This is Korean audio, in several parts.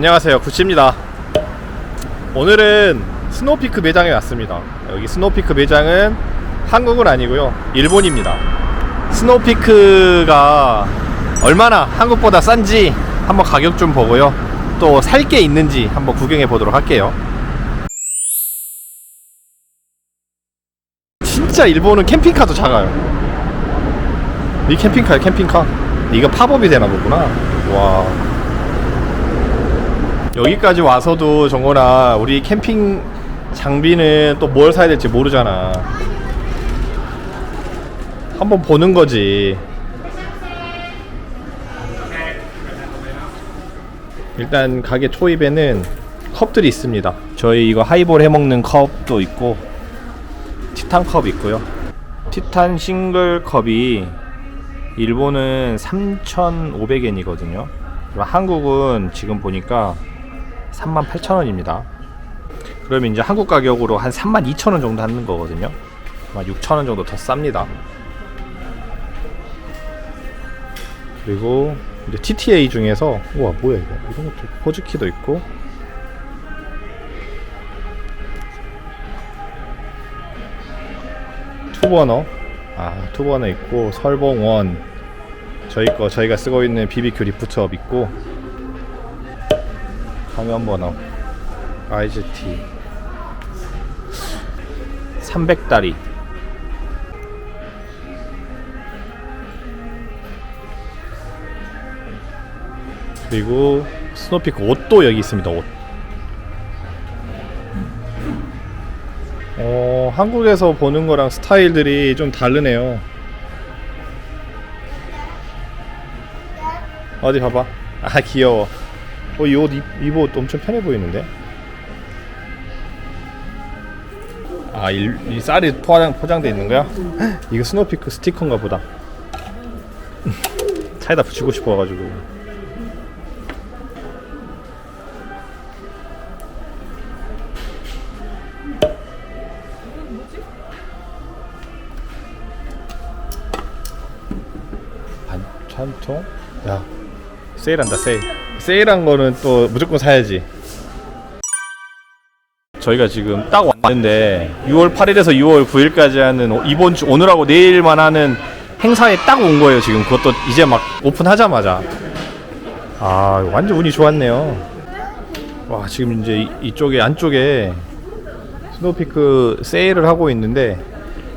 안녕하세요. 구치입니다. 오늘은 스노피크 매장에 왔습니다. 여기 스노피크 매장은 한국은 아니고요. 일본입니다. 스노피크가 얼마나 한국보다 싼지 한번 가격 좀 보고요. 또 살 게 있는지 한번 구경해 보도록 할게요. 진짜 일본은 캠핑카도 작아요. 이 캠핑카야 캠핑카? 이거 팝업이 되나 보구나. 와 여기까지 와서도 정거나 우리 캠핑 장비는 또 뭘 사야 될지 모르잖아. 한번 보는 거지. 일단 가게 초입에는 컵들이 있습니다. 저희 이거 하이볼 해 먹는 컵도 있고 티탄 컵 있고요. 티탄 싱글 컵이 일본은 3,500엔이거든요. 한국은 지금 보니까 38,000원입니다. 그러면 이제 한국 가격으로 한 32,000원 정도 하는 거거든요. 아마 6,000원 정도 더 쌉니다. 그리고 이제 TTA 중에서 우와 뭐야 이거 이런 것도 포즈키도 있고 투버너 아 투버너 있고 설봉원 저희 거 저희가 쓰고 있는 BBQ 리프트업 있고 화면 번호 IGT 300다리. 그리고 스노피크 옷도 여기 있습니다 옷. 어, 한국에서 보는 거랑 스타일들이 좀 다르네요. 어디 봐봐. 아 귀여워 어, 이 옷 입어 엄청 편해 보이는데? 아, 이, 이 쌀이 포장, 포장돼 있는 거야? 헉, 이거 스노피크 스티커인가 보다. 차에다 붙이고 싶어가지고. 반찬통? 야, 세일한다, 세일. 세일한 거는 또 무조건 사야지. 저희가 지금 딱 왔는데 6월 8일에서 6월 9일까지 하는 이번 주 오늘하고 내일만 하는 행사에 딱 온 거예요. 지금 그것도 이제 막 오픈하자마자. 아, 완전 운이 좋았네요. 와, 지금 이제 이- 이쪽에 안쪽에 스노피크 세일을 하고 있는데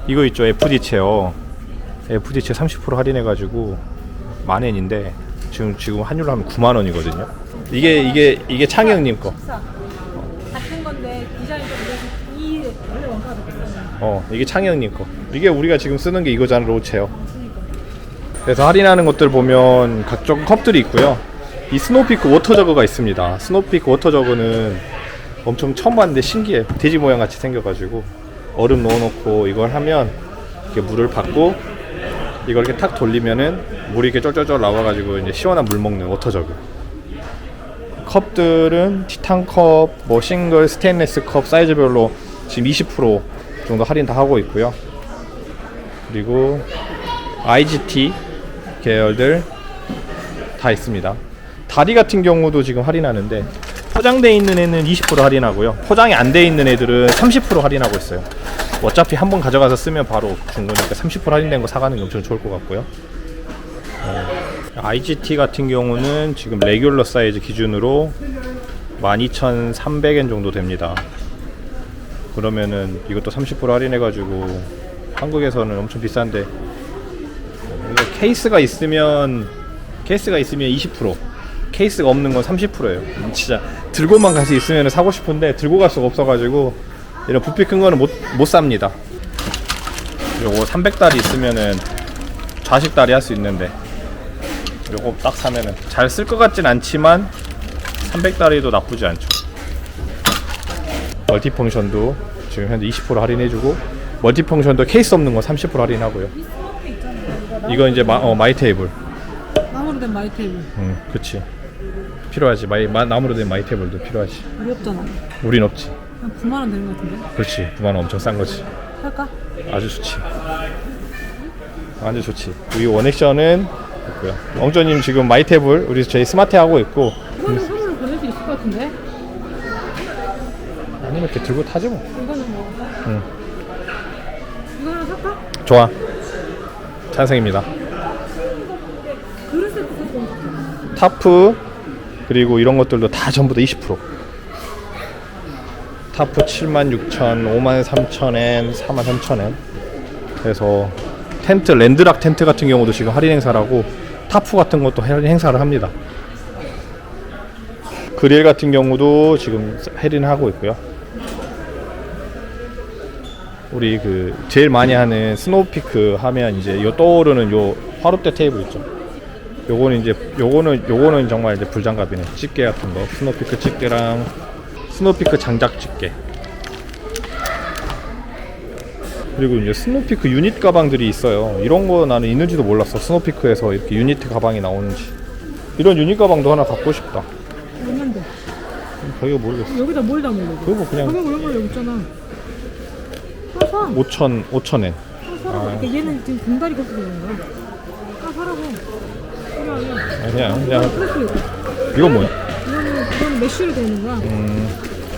이거 있죠. FD 체어. FD 체어 30% 할인해 가지고 만엔인데 지금 지금 환율로 하면 9만 원이거든요. 이게 이게 이게 창희 형님 거. 같은 건데 디자인 좀 그래서 이 원래 원가가 비싸요. 어 이게 창희 형님 거. 이게 우리가 지금 쓰는 게 이거잖아 로체요. 그래서 할인하는 것들 보면 각종 컵들이 있고요. 이 스노피크 워터 저거가 있습니다. 스노피크 워터 저거는 엄청 처음 봤는데 신기해. 돼지 모양 같이 생겨가지고 얼음 넣어놓고 이걸 하면 이렇게 물을 받고 이걸 이렇게 탁 돌리면은 물이 이렇게 쫄쫄쫄 나와가지고 이제 시원한 물 먹는 워터 저그. 컵들은 티탄 컵, 뭐 싱글, 스테인레스 컵 사이즈별로 지금 20% 정도 할인 다 하고 있고요. 그리고 IGT 계열들 다 있습니다. 다리 같은 경우도 지금 할인하는데 포장돼 있는 애는 20% 할인하고요. 포장이 안 돼 있는 애들은 30% 할인하고 있어요. 어차피 한 번 가져가서 쓰면 바로 준 거니까 30% 할인된 거 사가는 게 엄청 좋을 것 같고요. IGT 같은 경우는 지금 레귤러 사이즈 기준으로 12,300엔 정도 됩니다. 그러면은 이것도 30% 할인해가지고 한국에서는 엄청 비싼데 케이스가 있으면 케이스가 있으면 20% 케이스가 없는 건 30%예요. 진짜 들고만 갈 수 있으면 사고 싶은데 들고 갈 수가 없어가지고 이런 부피 큰 거는 못, 못 삽니다. 요거 300달이 있으면은 좌식 다리 할 수 있는데 요거 딱 사면은 잘 쓸 것 같진 않지만 300다리도 나쁘지 않죠. 멀티펑션도 지금 현재 20% 할인해주고 멀티펑션도 케이스 없는 거30% 할인하고요. 이거 이제 마, 어, 마이 테이블. 나무로 된 마이 테이블. 응, 그치. 필요하지. 마이, 마, 나무로 된 마이 테이블도 필요하지. 우리 없잖아. 우린 없지. 한 9만 원 되는 것 같은데. 그렇지. 9만 원 엄청 싼 거지. 살까? 아주 좋지. 완전 좋지. 우리 원액션은 있고요. 엉저님 지금 마이 테이블 우리 저희 스마트 하고 있고 그거는 선물로 보낼 수 있어. 것 같은데? 아니면 이렇게 들고 타지 뭐. 이거는 뭐 응. 이거는 살까? 좋아. 찬성입니다. 그릇 세트. 타프 그리고 이런 것들도 다 전부 다 20%. 타프 76,000, 53,000엔, 43,000엔. 그래서 텐트 랜드락 텐트 같은 경우도 지금 할인 행사라고 타프 같은 것도 할인 행사를 합니다. 그릴 같은 경우도 지금 할인하고 있고요. 우리 그 제일 많이 하는 스노우피크 하면 이제 요 떠오르는 요 화롯대 테이블 있죠. 요거는 이제 요거는 요거는 정말 이제 불장갑이네. 집게 같은 거. 스노피크 집게랑 스노피크 장작 집게. 그리고 이제 스노피크 유닛 가방들이 있어요. 이런 거 나는 있는지도 몰랐어. 스노피크에서 이렇게 유닛 가방이 나오는지. 이런 유닛 가방도 하나 갖고 싶다. 얼만데? 가격 모르겠어. 여기다 뭘 담으려고? 그거 그냥 가격 얼마 여기 있잖아. 사사. 5천 5천엔. 사라고. 아. 그러니까 얘는 지금 공다리 걷고 있는 거야. 아 사라고. 그래 아니야. 그냥 그냥 그렇게 이거. 이건 뭐야? 이거는 이건 메쉬로 되는 거야. 음이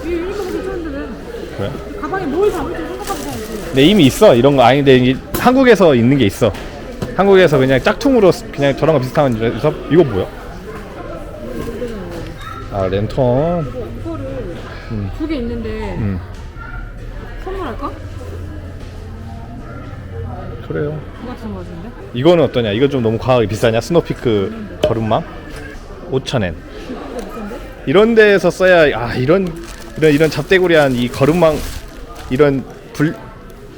일본 괜찮은데 왜? 그래. 가방에 뭘 담을지. 네 이미 있어 이런 거 아닌데 이- 한국에서 있는 게 있어. 한국에서 그냥 짝퉁으로 쓰- 그냥 저런 거 비슷한 데서 이거 뭐야? 아 랜턴. 이거 이거를 음. 두 개 있는데 음 선물할까? 그래요. 거 같은데? 이거는 어떠냐? 이거 좀 너무 과하게 비싸냐? 스노피크 걸음망 5천엔. 이거 비싼데? 이런 데에서 써야 아 이런 이런 이런 잡대구리한 이 걸음망 이런 불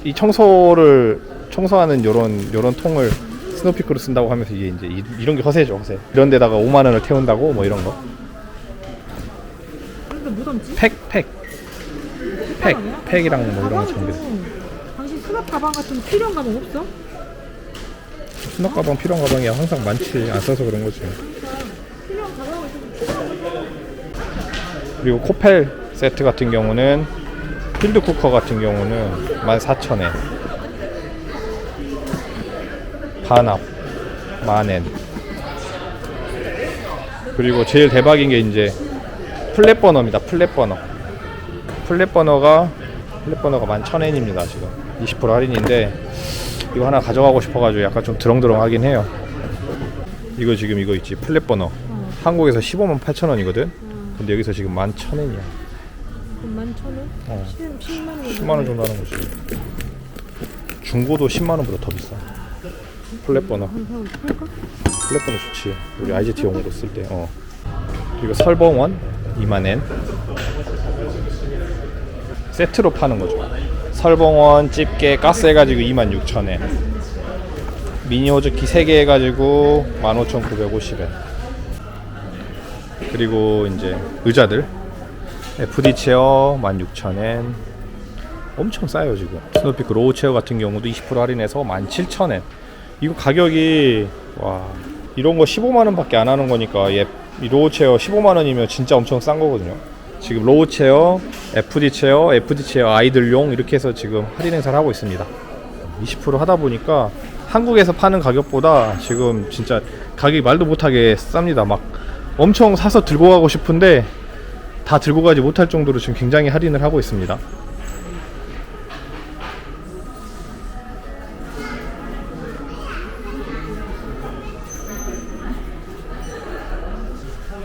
이 청소를 청소하는 요런 요런 통을 스노피크로 쓴다고 하면서 이게 이제 이, 이런 게 허세죠 허세. 이런 데다가 5만 원을 태운다고 뭐 이런 거. 뭐? 팩 팩. 팩 팩이랑 뭐 이런 거. 좀 당신 수납 가방 같은 거 필요한 가방 없어? 수납 가방 필요한 가방이 항상 많지 안 써서 그런 거지. 필요한 가방을 좀 필요한 그리고 코펠 세트 같은 경우는 필드 쿠커 같은 경우는 14,000엔. 반합 만엔. 그리고 제일 대박인 게 이제 플랫 버너입니다 플랫 버너. 플랫 버너가 플랫 버너가 11,000엔입니다 지금. 20% 할인인데 이거 하나 가져가고 싶어가지고 약간 좀 드렁드렁 하긴 해요. 이거 지금 이거 있지 플랫 버너. 어. 한국에서 15만 8천 원이거든? 음. 근데 여기서 지금 11,000엔이야 그럼 만1 원? 어. 10, 10 만 원 10만 원 정도 하는 거지. 중고도 10만 원보다 더 비싸. 플랫버너. 플랫버너 좋지. 우리 IGT용으로 쓸 때. 어. 그리고 설봉원 2만 엔. 세트로 파는 거죠. 설봉원 집게 가스 해가지고 2만 6천 엔. 미니 호즈키 3개 해가지고 15,950엔. 그리고 이제 의자들. FD 체어 16,000엔. 엄청 싸요 지금. 스노피크 로우 체어 같은 경우도 20% 할인해서 17,000엔. 이거 가격이 와 이런 거 15만 원 밖에 안 하는 거니까 얘, 이 로우 체어 15만 원이면 진짜 엄청 싼 거거든요. 지금 로우 체어, FD 체어, FD 체어 아이들용 이렇게 해서 지금 할인 행사를 하고 있습니다. 20% 하다 보니까 한국에서 파는 가격보다 지금 진짜 가격이 말도 못하게 쌉니다. 막 엄청 사서 들고 가고 싶은데 다 들고 가지 못할 정도로 지금 굉장히 할인을 하고 있습니다.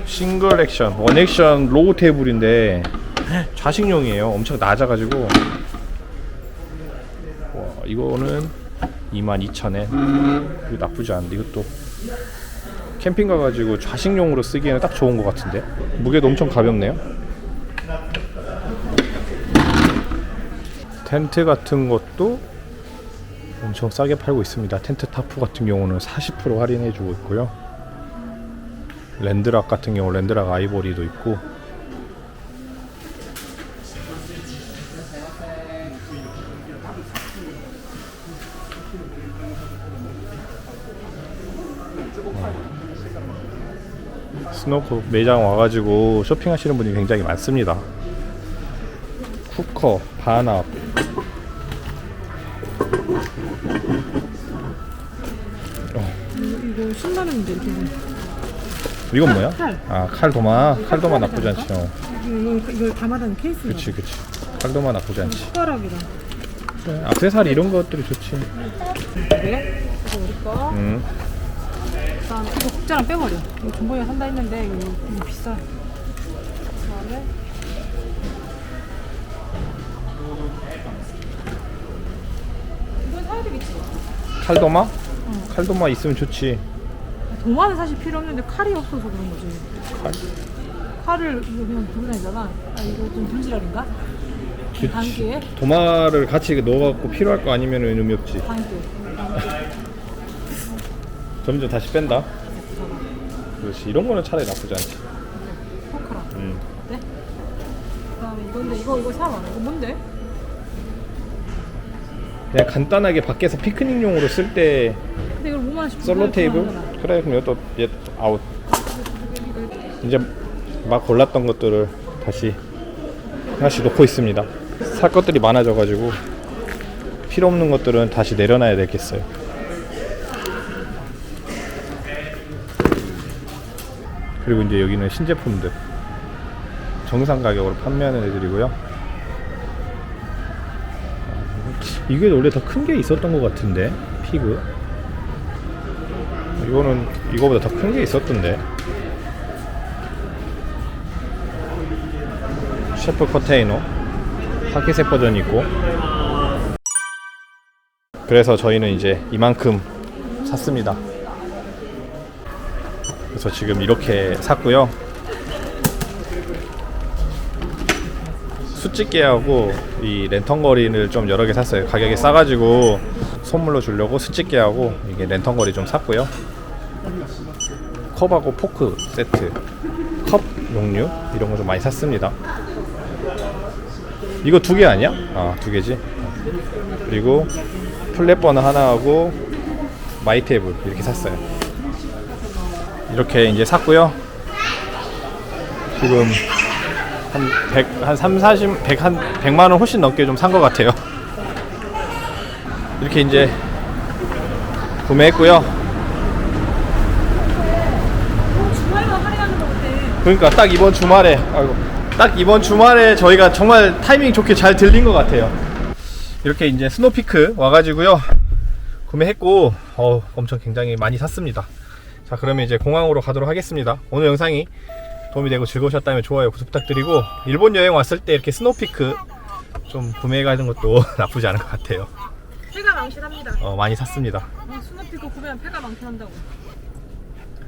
싱글 액션, 원 액션 로우 테이블인데 좌식용이에요. 엄청 낮아가지고. 와 이거는 22,000엔. 이거 나쁘지 않은데 이것도 캠핑 가가지고 좌식용으로 쓰기에는 딱 좋은 것 같은데 무게도 엄청 가볍네요. 텐트 같은 것도 엄청 싸게 팔고 있습니다. 텐트 타프 같은 경우는 40% 할인해주고 있고요. 랜드락 같은 경우 랜드락 아이보리도 있고 스노크 매장 와가지고 쇼핑하시는 분이 굉장히 많습니다. 쿠커, 반합, 이거, 이거 10만 원인데 이렇게 이건 뭐야? 칼. 아 칼도마. 칼도마 나쁘지 않지. 어. 이거 이걸 담아다는 케이스. 그치 그치. 칼도마 나쁘지 않지. 숟가락이랑. 그래, 악세사리 이런 것들이 좋지. 네. 이거 우리 거. 음. 그다음 이거 국자랑 빼버려. 이거 정보에 산다 했는데 이거, 이거 비싸. 그다음에 이건 사야 되겠지. 칼도마? 칼도마 있으면 좋지. 도마는 사실 필요 없는데 칼이 없어서 그런 거지. 칼. 칼을 이거 그냥 들고 다니잖아. 아 이거 좀 분지랄인가? 단기에 도마를 같이 넣어갖고 필요할 거 아니면 의미 없지. 단기. 점점 다시 뺀다. 그렇지. 이런 거는 차라리 나쁘지 않지. 포크랑. 음. 어때? 그다음에 이건데 이거 이거 사봐. 이거 뭔데? 그냥 간단하게 밖에서 피크닉용으로 쓸 때 근데 이걸 5만 원씩 솔로 테이블? 그래 그럼 이것도 얘 아웃. 이제 막 골랐던 것들을 다시 하나씩 놓고 있습니다. 살 것들이 많아져가지고 필요 없는 것들은 다시 내려놔야 되겠어요. 그리고 이제 여기는 신제품들. 정상 가격으로 판매하는 애들이고요. 이게 원래 더 큰 게 있었던 것 같은데 피그 이거는 이거보다 더 큰 게 있었던데. 셰프 컨테이너 파키색 버전이 있고. 그래서 저희는 이제 이만큼 샀습니다 그래서 지금 이렇게 샀고요. 수집게하고 이 랜턴거리를 좀 여러 개 샀어요. 가격이 싸가지고 선물로 주려고 수집게하고 이게 랜턴거리 좀 샀고요. 컵하고 포크 세트 컵 용류 이런 거 좀 많이 샀습니다. 이거 두 개 아니야? 아 두 개지? 그리고 플랫버너 하나 하고 마이 테이블 이렇게 샀어요 이렇게 이제 샀고요 지금 한 100, 한 3, 40, 100, 한 100만 원 훨씬 넘게 좀 산 것 같아요 이렇게 이제 구매했고요. 그러니까 딱 이번 주말에 아이고 딱 이번 주말에 저희가 정말 타이밍 좋게 잘 들린 것 같아요. 이렇게 이제 스노피크 와가지고요 구매했고 어 엄청 굉장히 많이 샀습니다. 자 그러면 이제 공항으로 가도록 하겠습니다. 오늘 영상이 도움이 되고 즐거우셨다면 좋아요 구독 부탁드리고 일본 여행 왔을 때 이렇게 스노피크 좀 구매해 가는 것도 나쁘지 않은 것 같아요. 폐가 망신합니다. 어 많이 샀습니다. 어, 스노피크 구매하면 폐가 망신한다고.